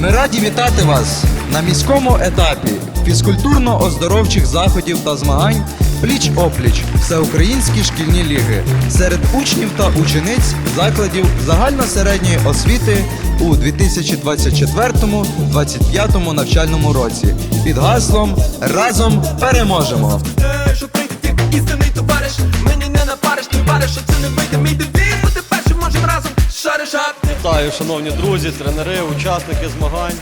Ми раді вітати вас на міському етапі фізкультурно-оздоровчих заходів та змагань пліч-опліч Всеукраїнські шкільні ліги серед учнів та учениць закладів загальносередньої освіти у 2024-2025 навчальному році під гаслом Разом переможемо. Щоб прийти істинний товариш Мені не напариш, ти вариш, що це не вийде Вітаю, шановні друзі, тренери, учасники змагань.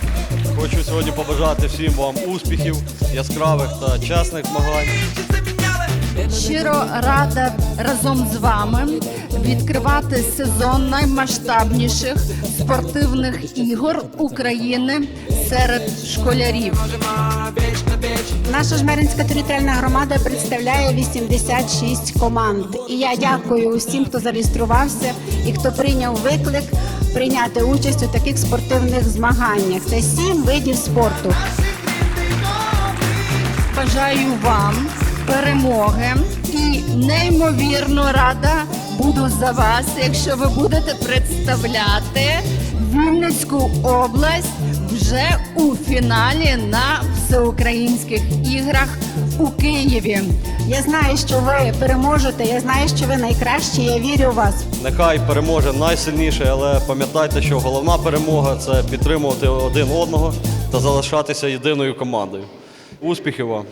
Хочу сьогодні побажати всім вам успіхів, яскравих та чесних змагань. Щиро рада разом з вами відкривати сезон наймасштабніших спортивних ігор України серед школярів. Наша жмеринська територіальна громада представляє 86 команд. І я дякую усім, хто зареєструвався і хто прийняв виклик прийняти участь у таких спортивних змаганнях. Це сім видів спорту. Бажаю вам перемоги і неймовірно рада буду за вас, якщо ви будете представляти Вінницьку область вже у фіналі на всеукраїнських іграх у Києві. Я знаю, що ви переможете. Я знаю, що ви найкращі. Я вірю в вас. Нехай переможе найсильніший, але пам'ятайте, що головна перемога це підтримувати один одного та залишатися єдиною командою. Успіхів вам!